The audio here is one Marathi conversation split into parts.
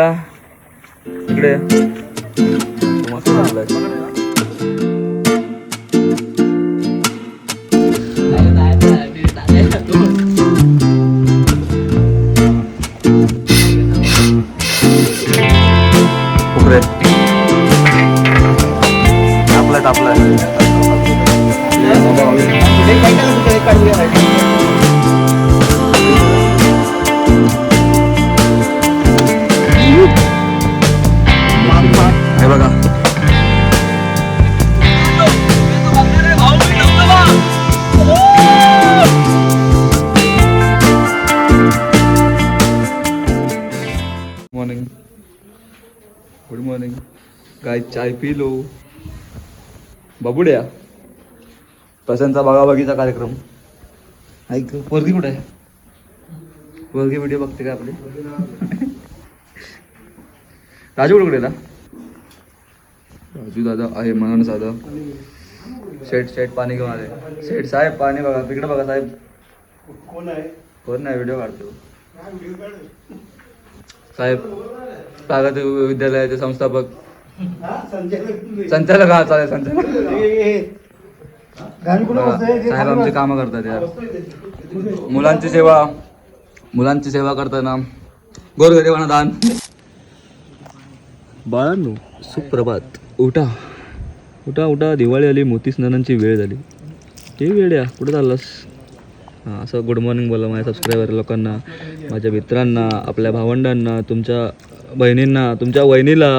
इकडे मस्त लागलाय. उकरे तापलाय काय चाय पी लो बाबुड्या प्रशांतचा बागाबागीचा कार्यक्रम. ऐक वर्गी कुठे आहे? वर्गी व्हिडिओ बघते का आपली? राजू कुठे राजू दादा आहे मनन दादा. शेट शेट पाणी घेऊन आले. शेट साहेब पाणी बघा तिकडे बघा साहेब. कोण आहे? कोण नाही व्हिडिओ काढतो. साहेब कागद विद्यालयाचे संस्थापक. संचालक हा चालेल संचालक. साहेब आमची. कामं करतात यार. मुलांची सेवा मुलांची सेवा करताना. गोरगरिबांना दान. बाळांनो सुप्रभात. उठा. उठा उठा. दिवाळी आली मोती स्नानांची वेळ झाली. ते वेळ या कुठं चाललास? हां असं गुड मॉर्निंग बोला माझ्या सबस्क्रायबर लोकांना माझ्या मित्रांना आपल्या भावंडांना तुमच्या बहिणींना तुमच्या वहिनीला.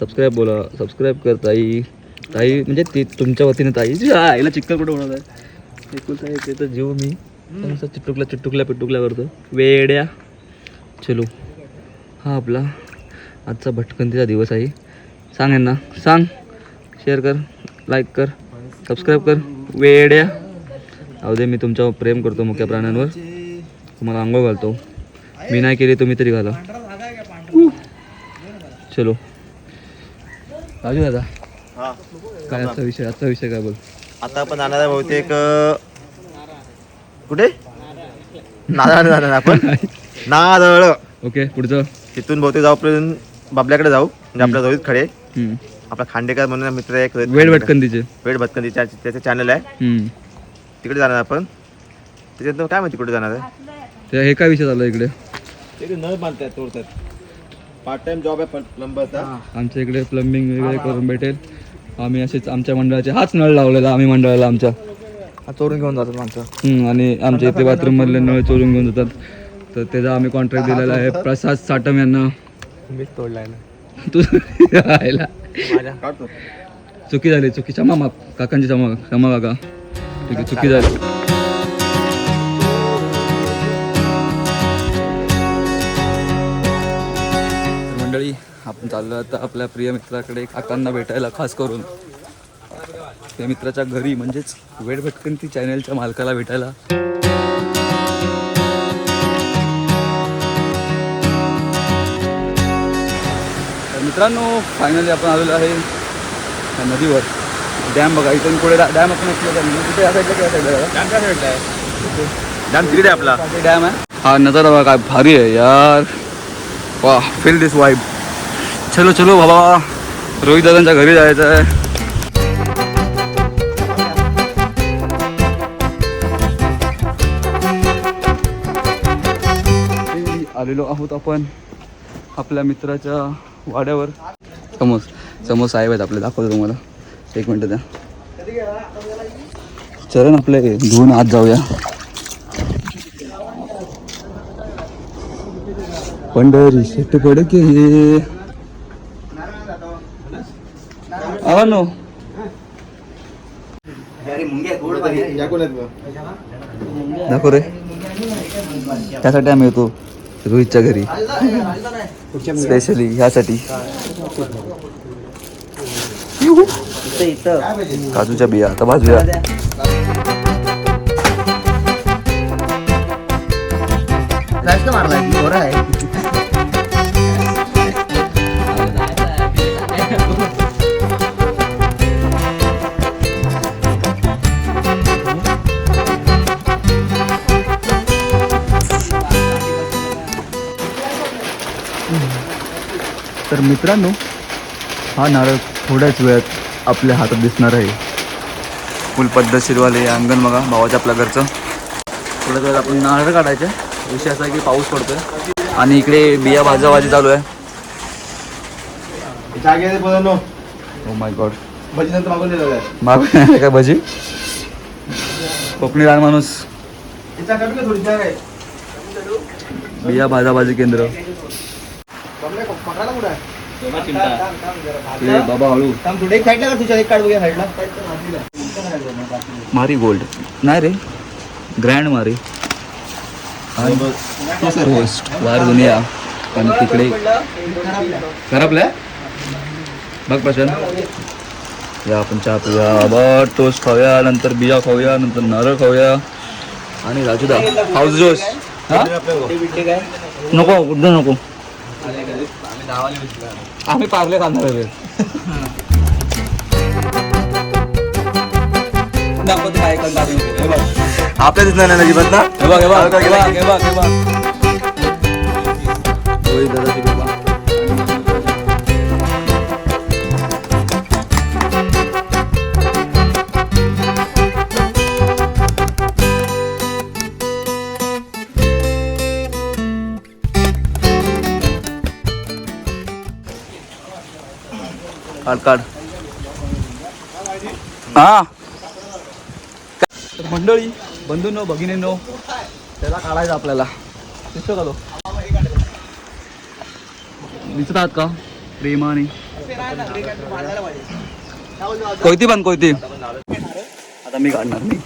सबस्क्राईब बोला. सबस्क्राईब कर ताई. ताई म्हणजे ती तुमच्या वतीने ताई. आईला चिक्कल कुठं होणार आहे. एकुलता एक आहे तर जीव मी. असं चिटुकला चिटुकल्या पिटुकल्या करतो. वेड्या. चलो. हा आपला आजचा भटकंतीचा दिवस आहे. सांग यांना. सांग. शेअर कर. लाईक कर. सबस्क्राईब कर. वेड्या. दे मी तुमच्यावर प्रेम करतो मुख्या प्राण्यांवर. तुम्हाला आंघोळ घालतो. मी नाही केली तुम्ही तरी घाला. चलो. राजू दादा हा. काय आजचा विषय? आजचा विषय काय बोल? आता आपण जाणार आहे बहुतेक कुठे? नारळ जाणार आपण. नारळ. ओके पुढचं? तिथून बहुतेक जाऊ आपण बाबल्याकडे जाऊ. म्हणजे आपल्या जवळच खडे. हम्म. आपला खांडेकर म्हणून मित्र आहे एक वेळ भटकंतीचे. वेळ भटकंती त्या- त्याचं चॅनल आहे. हम्म. तिकडे जाणार आपण. त्याच्यात काय माहिती कुठे जाणार आहे? ते हे काय विषय झाला इकडे? ते नळ बांधतात तोडतात. पार्ट टाइम जॉब आहे प्लंबरचा आमच्या इकडे प्लंबिंग वगैरे करून भेटेल. आम्ही असेच आमच्या मंडळाचे हाच नळ लावलेला आम्ही मंडळाला आमच्या. चोरून घेऊन जातात माणसं. हम्म, आणि आमच्या इथे बाथरूम मधले नळ चोरून घेऊन जातात. तर त्याचा आम्ही कॉन्ट्रॅक्ट दिलेला आहे. प्रसाद साटम यांना. मीच तोडलाय ना. तू काढतो. चुकी झाली चुकी. क्षमा माप काकांची क्षमा क्षमा काका ठीक आहे चुकी झाली. मंडळी आपण चाललो आता आपल्या प्रिय मित्राकडे काकांना भेटायला खास करून. त्या मित्राच्या घरी म्हणजेच वेळ भटकंती चॅनलच्या मालकाला भेटायला. तर मित्रांनो फायनली आपण आलेलो आहे त्या नदीवर. डॅम बघा इथून पुढे डॅम आपण कुठे या साईडला किंवा साईडला डॅम तिकडे आहे आपला डॅम आहे हा नजारा बघा काय भारी आहे यार. वा फील दिस वाईब चलो चलो बाबा. रोहित दादांच्या घरी जायचं आहे आलेलो आहोत आपण आपल्या मित्राच्या वाड्यावर. समोस समोस साहेब आहेत आपले. दाखवतो तुम्हाला. एक मिनटं द्या. चरण आपले धुवून आत जाऊया. पंढरी शेट पडके हे नको रे. त्यासाठी आम्ही येतो रोहितच्या घरी. स्पेशली ह्यासाठी. काजूच्या बिया. आता भाजूया. तर मित्रांनो हा नारळ थोड्याच वेळात आपल्या हातात दिसणार आहे. फुल पद्धतशीरवाले अंगण बघा भावाच्या आपल्या घरचं. थोड्या वेळात आपण नारळ काढायचे. विषय असा आहे की पाऊस पडतोय. आणि इकडे बिया भाजाबाजी चालू आहे. ओ माय गॉड भजी नंतर मागून दिलेलं आहे. मागून आहे का भजी? कोकणी लहान माणूस. बिया भाजाबाजी केंद्र. कुठं आहे? बाबा हळू. थांब थोडे. एक साईडला का तुझ्या एक काढ बघूया साईडला मारी गोल्ड नाही रे. ग्रँड मारी. होस्ट वार दुनिया. आणि तिकडे खराबल्या बघ प्रशांत. या आपण चहा पिऊया. आबाट टोस्ट खाऊया नंतर बिया खाऊया नंतर नारळ खाऊया. आणि राजूदा हाऊस जोश हा? नको नको. आम्ही पार्ले बघ आपल्या दिसणार नाही अजिबात ना? हे बघ हे बघ हे बघ हे बघ. काढ काढ हा. तर मंडळी भगिनी नो त्याला काढायचं आपल्याला. दिसतो का तो? दिसत आहात का? प्रेमाने. कोयती पण कोयती. आता मी काढणार मी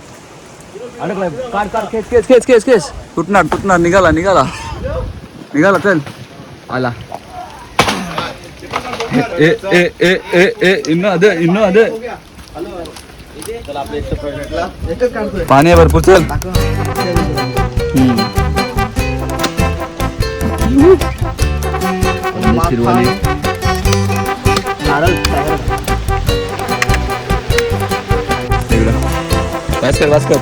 अडकलाय. काढ काढ केस केस केस केस केस तुटणार तुटणार. निघाला निघाला. निघाला चल. आला. ए ए ए ए ए इन्न अदे इन्न अदे पाणी भरपूर चल. कर कर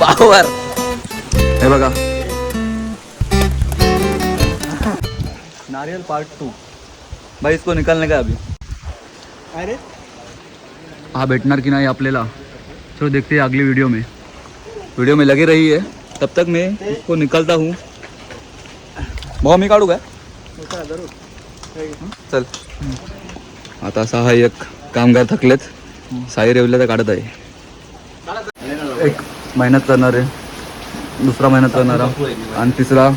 पावर. हे बघा. नारियल पार्ट टू भाई इसको निकालने का अभी? अरे हाँ बैठनार की नहीं आपल्याला? चलो देखते हैं अगली वीडियो में. वीडियो में लगी रही है. तब तक मैं इसको निकालता हूँ. भाऊ मी काढू काय चल. आता सहाय्यक कामगार थकलेत. साई रेवल्या तर काढत आहे. एक मेहनत करणारे. दुसरा मेहनत करणारा आणि तिसरा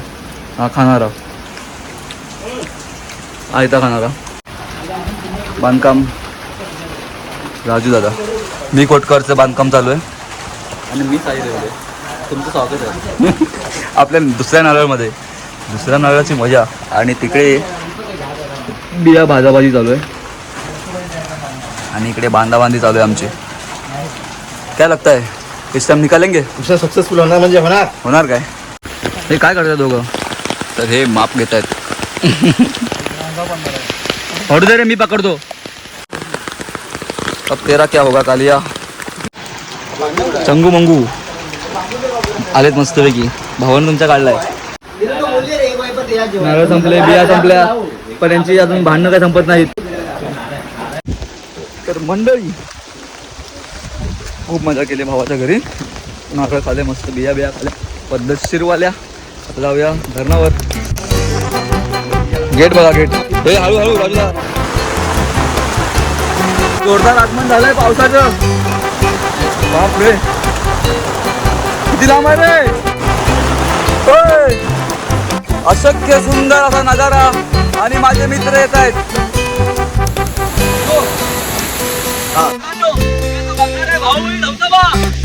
हा खाणारा आयता खाणारा बांधकाम. राजू दादा. मी कोटकरचं बांधकाम चालू आहे. आणि मी साई रेवले तुमचं स्वागत आहे. आपल्या दुसऱ्या नारळमध्ये. दुसऱ्या नारळाची मजा. आणि तिकडे बिया भाजाभाजी चालू आहे. आणि इकडे बांधाबांधी चालू आहे आमची. काय लगता है इस टाइम निकालेंगे? दुसरा सक्सेसफुल होणार म्हणजे होणार. होणार काय? हे काय करतात दोघं? तर हे माप घेत आहेत दे रे मी पकडतो. अब तेरा क्या होगा कालिया? चंगू मंगू. आलेत मस्तपैकी भावानं तुमच्या काढलाय. नारळ संपले बिया संपल्या पण यांची अजून भांडणं काय संपत नाहीत. तर मंडळी खूप मजा केली भावाच्या घरी. नारळ खाले मस्त बिया बिया खाल्या. पद्धतशीरवाल्या आता जाऊया धरणावर. गेट बघा गेट. हे हळूहळू बाजूला. जोरदार आगमन झालंय पावसाचं. बाप रे किती लांब आहे रे? होय. अशक्य सुंदर असा नजारा आणि माझे मित्र येत आहेत. हो. हा. 啊